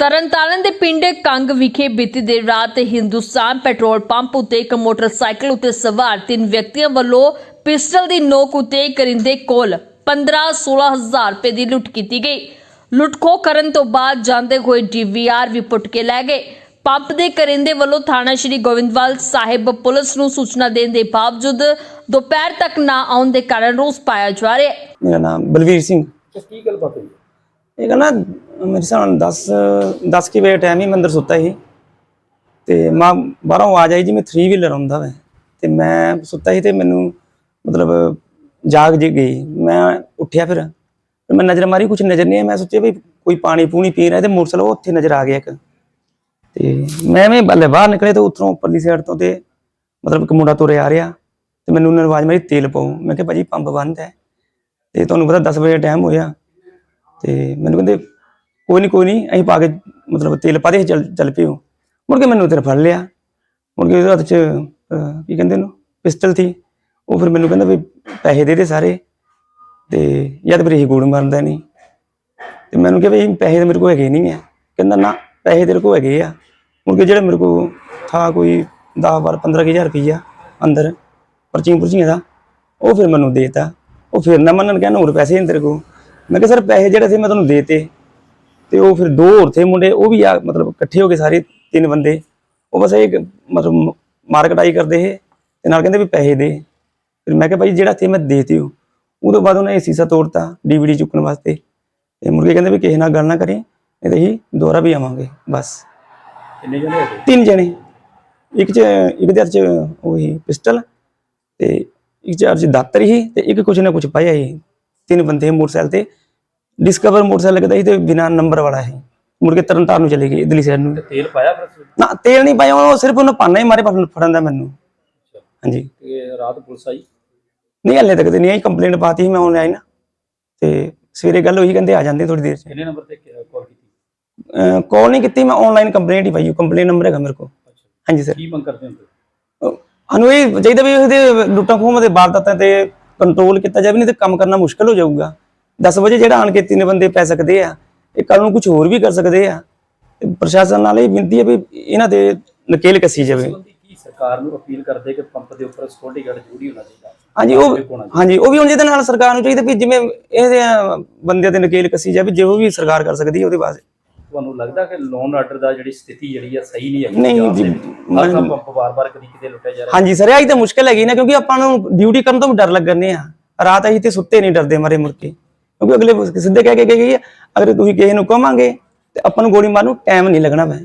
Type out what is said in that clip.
ਤਰਨਤਾਰਨ ਦੇ ਪਿੰਡ ਕੰਗ ਵਿਖੇ ਬੀਤੀ ਦੇਰ ਰਾਤ ਹਿੰਦੁਸਤਾਨ ਪੈਟਰੋਲ ਪੰਪ ਉੱਤੇ ਇੱਕ ਮੋਟਰਸਾਈਕਲ ਉੱਤੇ ਸਵਾਰ ਤਿੰਨ ਵਿਅਕਤੀਆਂ ਵੱਲੋਂ ਪਿਸਟਲ ਦੀ ਨੋਕ ਉੱਤੇ ਕਰਿੰਦੇ ਕੋਲ 15-16 ਹਜ਼ਾਰ ਰੁਪਏ ਦੀ ਲੁੱਟ ਕੀਤੀ ਗਈ। ਲੁੱਟਖੋ ਕਰਨ ਤੋਂ ਬਾਅਦ ਜਾਂਦੇ ਹੋਏ ਡੀਵੀਆਰ ਵੀ ਪੁੱਟ ਕੇ ਲੈ ਗਏ। ਪੰਪ ਦੇ ਕਰਿੰਦੇ ਵੱਲੋਂ ਥਾਣਾ ਸ਼੍ਰੀ ਗੋਇੰਦਵਾਲ ਸਾਹਿਬ ਪੁਲਿਸ ਨੂੰ ਸੂਚਨਾ ਦੇਣ ਦੇ ਬਾਵਜੂਦ ਦੁਪਹਿਰ ਤੱਕ ਨਾ ਆਉਣ ਦੇ ਕਾਰਨ ਰੋਸ ਪਾਇਆ ਜਾ ਰਿਹਾ ਹੈ। ਮੇਰਾ ਨਾਮ ਬਲਵੀਰ ਸਿੰਘ। ਤੇ ਕੀ ਗੱਲ ਬਾਤ ਹੋਈ? ਇਹ ਕਹਿੰਦਾ, ਮੇਰੇ ਹਿਸਾਬ ਨਾਲ 10 10 ਕੀ ਵਜੇ ਟਾਈਮ ਹੀ ਮੰਦਰ ਸੁੱਤਾ ਸੀ। ਤੇ ਮਾਂ ਬਾਹਰੋਂ ਆਵਾਜ਼ ਆਈ ਜੀ, ਮੈਂ 3 ਵੀਲਰ ਆਉਂਦਾ ਵੈ। ਤੇ ਮੈਂ ਸੁੱਤਾ ਸੀ ਤੇ ਮੈਨੂੰ ਮਤਲਬ ਜਾਗ ਜੀ ਗਈ। ਮੈਂ ਉੱਠਿਆ ਫਿਰ। ਮੈਂ ਨਜ਼ਰ ਮਾਰੀ ਕੁਝ ਨਜ਼ਰ ਨਹੀਂ ਆਇਆ। ਮੈਂ ਸੋਚਿਆ ਵੀ ਕੋਈ ਪਾਣੀ ਪੂਣੀ ਪੀ ਰਿਹਾ ਤੇ ਮੋਟਰਸਾਈਕਲ ਉੱਥੇ ਨਜ਼ਰ ਆ ਗਿਆ ਇੱਕ। ਤੇ ਮੈਂ ਵੀ ਬੱਲੇ ਬਾਹਰ ਨਿਕਲੇ ਤੇ ਉੱਥੋਂ ਉੱਪਰਲੀ ਸਾਈਡ ਤੋਂ ਤੇ ਮਤਲਬ ਇੱਕ ਮੁੰਡਾ ਤੁਰਿਆ ਆ ਰਿਹਾ। ਤੇ ਮੈਨੂੰ ਉਹਨੇ ਆਵਾਜ਼ ਮਾਰੀ, ਤੇਲ ਪਾਓ। ਮੈਂ ਕਿਹਾ, ਭਾਜੀ, ਪੰਪ ਬੰਦ ਹੈ। ਤੇ ਤੁਹਾਨੂੰ ਪਤਾ 10 ਵਜੇ ਟਾਈਮ ਹੋਇਆ। ਤੇ ਮੈਨੂੰ ਕਹਿੰਦੇ ਕੋਈ ਨਹੀਂ ਕੋਈ ਨਹੀਂ ਅਸੀਂ ਪਾ ਕੇ ਮਤਲਬ ਤੇਲ ਪਾ ਦੇ ਚੱਲ ਚੱਲ ਪਿਓ ਮੁੜ ਕੇ ਮੈਨੂੰ ਤੇਰੇ ਫੜ ਲਿਆ। ਮੁੜ ਕੇ ਉਹਦੇ ਹੱਥ 'ਚ ਅਹ, ਕੀ ਕਹਿੰਦੇ ਨੂੰ ਪਿਸਟਲ ਸੀ। ਉਹ ਫਿਰ ਮੈਨੂੰ ਕਹਿੰਦਾ ਵੀ ਪੈਸੇ ਦੇ ਦੇ ਸਾਰੇ। ਤੇ ਜਦ ਫਿਰ ਇਹ ਗੋੜ ਮਾਰਦਾ ਨਹੀਂ। ਤੇ ਮੈਨੂੰ ਕਿਹਾ ਵੀ ਪੈਸੇ ਤਾਂ ਮੇਰੇ ਕੋਲ ਹੈਗੇ ਨਹੀਂ ਆ। ਕਹਿੰਦਾ ਨਾ ਪੈਸੇ ਤੇਰੇ ਕੋਲ ਹੈਗੇ ਆ। ਮੁੜ ਕੇ ਜਿਹੜਾ ਮੇਰੇ ਕੋਲ ਥਾ ਕੋਈ 10 12 15000 ਰੁਪਈਆ ਅੰਦਰ ਪਰਚੀਆਂ ਪੁਰਚੀਆਂ ਦਾ ਉਹ ਫਿਰ ਮੈਨੂੰ ਦੇਤਾ। ਉਹ ਫਿਰ ਨਾ ਮੰਨਣ ਕਹਿੰਦਾ ਹੋਰ ਪੈਸੇ ਨਹੀਂ ਤੇਰੇ ਕੋਲ। ਮੈਂ ਕਿਹਾ ਸਰ ਪੈਸੇ ਜਿਹੜੇ ਸੀ ਮੈਂ ਤੁਹਾਨੂੰ ਦੇਤੇ ਤੇ ਉਹ ਫਿਰ ਦੋ ਹੋਰ ਥੇ ਮੁੰਡੇ ਉਹ ਵੀ ਆ ਮਤਲਬ ਇਕੱਠੇ ਹੋ ਕੇ ਸਾਰੇ ਤਿੰਨ ਬੰਦੇ। ਉਹ ਬਸ ਇਹ ਮਤਲਬ ਮਾਰਕਟਾਈ ਕਰਦੇ ਸੀ ਤੇ ਨਾਲ ਕਹਿੰਦੇ ਵੀ ਪੈਸੇ ਦੇ। ਫਿਰ ਮੈਂ ਕਿਹਾ ਭਾਈ ਜਿਹੜਾ ਤੇ ਮੈਂ ਦੇਤੀ ਉਹ ਉਦੋਂ ਬਾਅਦ ਉਹਨੇ ਸੀਸਾ ਤੋੜਤਾ ਡੀਵੀਡੀ ਚੁੱਕਣ ਵਾਸਤੇ। ਤੇ ਮੁਰਗੇ ਕਹਿੰਦੇ ਵੀ ਕਿਸੇ ਨਾਲ ਗੱਲ ਨਾ ਕਰੀ ਨਹੀਂ ਤੇ ਅਸੀਂ ਦੁਬਾਰਾ ਵੀ ਆਵਾਂਗੇ ਬਸ। ਕਿੰਨੇ ਜਣੇ ਤਿੰਨ ਜਣੇ। ਇੱਕ ਚ ਇੱਕ ਦੇ ਹੱਥ ਚ ਉਹੀ ਪਿਸਟਲ ਤੇ ਇੱਕ ਚ ਦਾਤਰ ਹੀ ਤੇ ਇੱਕ ਕੁਛ ਨਾ ਕੁਛ ਪਾਇਆ ਹੀ ਤਿੰਨ ਬੰਦੇ ਮੋਟਰਸਾਈਕਲ ਤੇ ਡਿਸਕਵਰ ਮੋਟਰਸਾਈਕਲ ਲੱਗਦਾ ਸੀ ਤੇ ਬਿਨਾ ਨੰਬਰ ਵਾਲਾ ਹੈ ਮੁੜ ਕੇ ਤਰਨਤਾਰਨ ਨੂੰ ਚਲੇ ਗਏ ਇਧਰਲੀ ਸਾਈਡ ਨੂੰ। ਤੇਲ ਪਾਇਆ ਫਿਰ? ਨਾ ਤੇਲ ਨਹੀਂ ਪਾਇਆ ਉਹ ਸਿਰਫ ਉਹਨੇ ਪਾਣਾ ਹੀ ਮਾਰੇ ਫੜਨ ਦਾ ਮੈਨੂੰ। ਹਾਂਜੀ। ਤੇ ਰਾਤ ਪੁਲਿਸ ਆਈ? ਨਹੀਂ ਹਲੇ ਤੱਕ ਤੇ ਨਹੀਂ ਆਈ ਕੰਪਲੇਂਟ ਪਾਤੀ ਸੀ ਮੈਂ ਆਨਲਾਈਨ ਤੇ ਸਵੇਰੇ ਗੱਲ ਹੋਈ ਕਹਿੰਦੇ ਆ ਜਾਂਦੇ ਥੋੜੀ ਦੇਰ ਚ। ਕਿੰਨੇ ਨੰਬਰ ਤੇ ਕਾਲ ਕੀਤੀ? ਕਾਲ ਨਹੀਂ ਕੀਤੀ ਮੈਂ ਆਨਲਾਈਨ ਕੰਪਲੇਂਟ ਹੀ ਪਾਈ ਕੰਪਲੇਂਟ ਨੰਬਰ ਹੈਗਾ ਮੇਰੇ ਕੋਲ। ਹਾਂਜੀ ਸਰ ਕੀ ਮੰਗ ਕਰਦੇ ਹੋ ਇਹ ਚਾਹੀਦਾ ਵੀ ਇਹਦੇ ਲੁੱਟਾਂ ਖੋਹਾਂ ਦੇ ਵਾਰਦਾਤਾਂ ਤੇ ਕੰਟਰੋਲ ਕੀਤਾ ਜਾਵੇ ਨਹੀਂ ਤੇ ਕੰਮ ਕਰਨਾ ਮੁਸ਼ਕਲ ਹੋ ਜਾਊਗਾ। 10 ਵਜੇ ਜਿਹੜਾ ਆਣ ਕੇ ਤਿੰਨ ਬੰਦੇ ਪੈ ਸਕਦੇ ਆ ਇਹ ਕੱਲ ਨੂੰ ਕੁਝ ਹੋਰ ਵੀ ਕਰ ਸਕਦੇ ਆ। ਪ੍ਰਸ਼ਾਸਨ ਨਾਲ ਇਹ ਬੇਨਤੀ ਹੈ ਵੀ ਇਹਨਾਂ ਤੇ ਨਕੇਲ ਕੱਸੀ ਜਾਵੇ। ਸਰਕਾਰ ਨੂੰ ਅਪੀਲ ਕਰਦੇ ਕਿ ਪੰਪ ਦੇ ਉੱਪਰ ਸਿਕਿਉਰਿਟੀ ਗਾਰਡ ਜ਼ਰੂਰੀ ਹੋਣਾ ਚਾਹੀਦਾ? ਹਾਂਜੀ ਉਹ। ਹਾਂਜੀ ਉਹ ਵੀ ਹੁਣ ਜਿਹਦੇ ਨਾਲ ਸਰਕਾਰ ਨੂੰ ਚਾਹੀਦਾ ਵੀ ਜਿਵੇਂ ਇਹਦੇ ਅਹ, ਬੰਦਿਆਂ ਤੇ ਨਕੇਲ ਕੱਸੀ ਜਾਵੇ ਜੋ ਵੀ ਸਰਕਾਰ ਕਰ ਸਕਦੀ ਹੈ ਉਹਦੇ ਵਾਸਤੇ। ਤੁਹਾਨੂੰ ਲੱਗਦਾ ਕਿ ਲੋਨ ਆਰਡਰ ਦਾ ਜਿਹੜੀ ਸਥਿਤੀ ਜਿਹੜੀ ਆ ਸਹੀ ਨਹੀਂ ਹੈਗੀ ਨਹੀਂ ਜੀ? ਹਰ ਕੰਮ ਪੰਪ ਵਾਰ-ਵਾਰ ਕਦੀ ਕਿਤੇ ਲੁੱਟਿਆ ਜਾ ਰਿਹਾ? ਹਾਂਜੀ ਸਰ ਇਹ ਤਾਂ ਮੁਸ਼ਕਲ ਹੈਗੀ ਨਾ ਕਿਉਂਕਿ ਆਪਾਂ ਨੂੰ ਡਿਊਟੀ ਕਰਨ ਤੋਂ ਵੀ ਡਰ ਲੱਗਣੇ ਆ। ਰਾਤ ਅਸੀਂ ਤੇ ਸੁੱਤੇ ਨਹੀਂ ਡਰਦੇ ਮਾਰੇ ਮੁੜ ਕੇ। ਕਿਉਂਕਿ ਅਗਲੇ ਸਿੱਧੇ ਕਹਿ ਕੇ ਗਏ ਅਗਰ ਤੁਸੀਂ ਕਿਸੇ ਨੂੰ ਕਹਾਂਗੇ ਤੇ ਆਪਾਂ ਨੂੰ ਗੋਲੀ ਮਾਰਨ ਨੂੰ ਟਾਈਮ ਨਹੀਂ ਲੱਗਣਾ ਪੈ